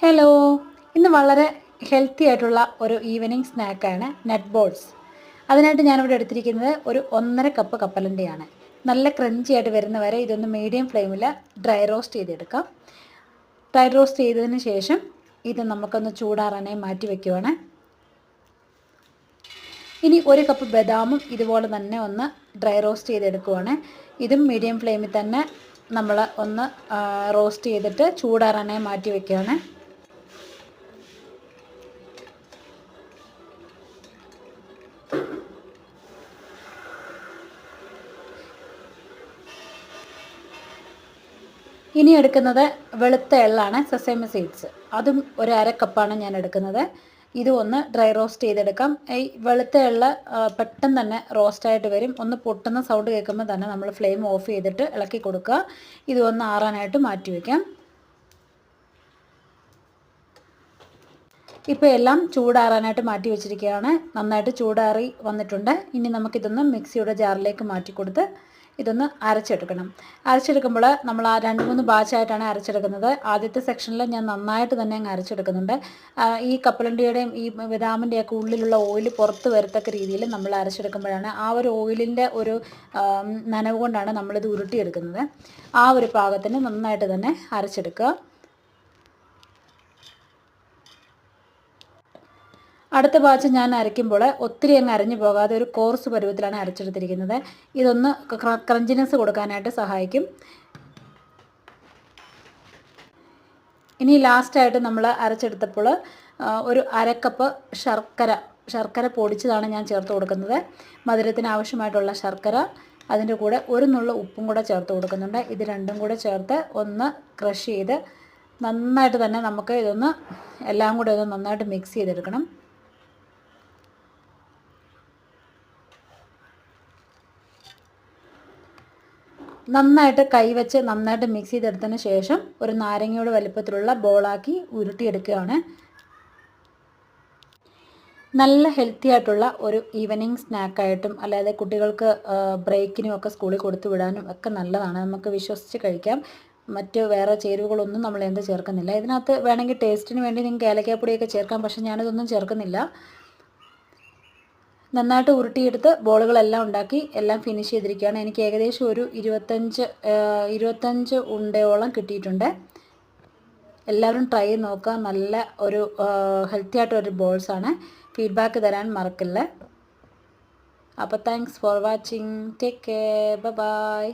Hello ഇന്ന് വളരെ healthy ആയിട്ടുള്ള ഒരു ഈവനിങ് സ്നാക്കാണ് നെറ്റ് ബോൾസ് അതിനായിട്ട് ഞാനിവിടെ എടുത്തിരിക്കുന്നത് ഒരു ഒന്നര കപ്പ് കപ്പലിന്റെയാണ് നല്ല ക്രഞ്ചി ആയിട്ട് വരുന്ന വരെ ഇതൊന്ന് മീഡിയം ഫ്ലെയിമിൽ ഡ്രൈ റോസ്റ്റ് ചെയ്തെടുക്കാം. ഡ്രൈ റോസ്റ്റ് ചെയ്തതിന് ശേഷം ഇത് നമുക്കൊന്ന് ചൂടാറാനായി മാറ്റി വയ്ക്കുവാണ് ഇനി ഒരു കപ്പ് ബദാമും ഇതുപോലെ തന്നെ ഒന്ന് ഡ്രൈ റോസ്റ്റ് ചെയ്തെടുക്കുവാണ്. ഇതും മീഡിയം ഫ്ലെയിമിൽ തന്നെ നമ്മൾ ഒന്ന് റോസ്റ്റ് ചെയ്തിട്ട് ചൂടാറാനായി മാറ്റി വെക്കുകയാണ് ഇനി എടുക്കുന്നത് വെളുത്ത എള്ളാണ് സസേമ സീഡ്സ് അതും ഒരു അര കപ്പാണ് ഞാൻ എടുക്കുന്നത്. ഇത് ഒന്ന് ഡ്രൈ റോസ്റ്റ് ചെയ്തെടുക്കാം. ഈ വെളുത്ത എള്ള പെട്ടെന്ന് തന്നെ റോസ്റ്റായിട്ട് വരും. ഒന്ന് പൊട്ടുന്ന സൗണ്ട് കേൾക്കുമ്പോൾ തന്നെ നമ്മൾ ഫ്ലെയിം ഓഫ് ചെയ്തിട്ട് ഇളക്കി കൊടുക്കുക. ഇത് ഒന്ന് ആറാനായിട്ട് മാറ്റി വയ്ക്കാം. ഇപ്പോൾ എല്ലാം ചൂടാറാനായിട്ട് മാറ്റി വെച്ചിരിക്കുകയാണ്. നന്നായിട്ട് ചൂടാറി വന്നിട്ടുണ്ട്. ഇനി നമുക്കിതൊന്ന് മിക്സിയുടെ ജാറിലേക്ക് മാറ്റി കൊടുത്ത് ഇതൊന്ന് അരച്ചെടുക്കണം. അരച്ചെടുക്കുമ്പോൾ നമ്മൾ ആ രണ്ട് മൂന്ന് ബാച്ചായിട്ടാണ് അരച്ചെടുക്കുന്നത്. ആദ്യത്തെ സെക്ഷനിൽ ഞാൻ നന്നായിട്ട് തന്നെ അങ്ങ് അരച്ചെടുക്കുന്നുണ്ട്. ഈ കപ്പലണ്ടിയുടെയും ഈ ബദാമിന്റെയൊക്കെ ഉള്ളിലുള്ള ഓയിൽ പുറത്ത് വരത്തക്ക രീതിയിൽ നമ്മൾ അരച്ചെടുക്കുമ്പോഴാണ് ആ ഒരു ഓയിലിന്റെ ഒരു നനവ് കൊണ്ടാണ് നമ്മളിത് ഉരുട്ടിയെടുക്കുന്നത്. ആ ഒരു പാകത്തിന് നന്നായിട്ട് തന്നെ അരച്ചെടുക്കുക. അടുത്ത ബാച്ച് ഞാൻ അരയ്ക്കുമ്പോൾ ഒത്തിരി അങ്ങ് അരഞ്ഞു പോകാതെ ഒരു കോർസ് പരുവത്തിലാണ് അരച്ചെടുത്തിരിക്കുന്നത്. ഇതൊന്ന് ക്രഞ്ചിനെസ് കൊടുക്കാനായിട്ട് സഹായിക്കും. ഇനി ലാസ്റ്റായിട്ട് നമ്മൾ അരച്ചെടുത്തപ്പോൾ ഒരു അരക്കപ്പ് ശർക്കര ശർക്കര പൊടിച്ചതാണ് ഞാൻ ചേർത്ത് കൊടുക്കുന്നത്. മധുരത്തിന് ആവശ്യമായിട്ടുള്ള ശർക്കര അതിന്റെ കൂടെ ഒരു നുള്ള ഉപ്പും കൂടെ ചേർത്ത് കൊടുക്കുന്നുണ്ട്. ഇത് രണ്ടും കൂടെ ചേർത്ത് ഒന്ന് ക്രഷ് ചെയ്ത് നന്നായിട്ട് തന്നെ നമുക്ക് ഇതൊന്ന് എല്ലാം കൂടെ ഒന്ന് നന്നായിട്ട് മിക്സ് ചെയ്തെടുക്കണം. നന്നായിട്ട് കൈവച്ച് നന്നായിട്ട് മിക്സ് ചെയ്തെടുത്തതിന് ശേഷം ഒരു നാരങ്ങയുടെ വലിപ്പത്തിലുള്ള ബോളാക്കി ഉരുട്ടിയെടുക്കുകയാണ്. നല്ല ഹെൽത്തി ആയിട്ടുള്ള ഒരു ഈവനിങ് സ്നാക്കായിട്ടും അല്ലാതെ കുട്ടികൾക്ക് ബ്രേക്കിനും ഒക്കെ സ്കൂളിൽ കൊടുത്തു വിടാനും ഒക്കെ നല്ലതാണ്. നമുക്ക് വിശ്വസിച്ച് കഴിക്കാം. മറ്റ് വേറെ ചേരുവകളൊന്നും നമ്മൾ എന്ത് ചേർക്കുന്നില്ല. ഇതിനകത്ത് വേണമെങ്കിൽ ടേസ്റ്റിന് വേണ്ടി നിങ്ങൾക്ക് ഏലക്കാപ്പൊടിയൊക്കെ ചേർക്കാം. പക്ഷേ ഞാനിതൊന്നും ചേർക്കുന്നില്ല. നന്നായിട്ട് ഉരുട്ടിയെടുത്ത് ബോളുകളെല്ലാം ഉണ്ടാക്കി എല്ലാം ഫിനിഷ് ചെയ്തിരിക്കുകയാണ്. എനിക്ക് ഏകദേശം ഒരു ഇരുപത്തഞ്ച് ഇരുപത്തഞ്ച് ഉണ്ടയോളം കിട്ടിയിട്ടുണ്ട്. എല്ലാവരും ട്രൈ നോക്കുക. നല്ല ഒരു ഹെൽത്തി ആയിട്ടൊരു ബോൾസാണ് ഫീഡ്ബാക്ക് തരാൻ മറക്കില്ല. അപ്പോൾ thanks for watching take care bye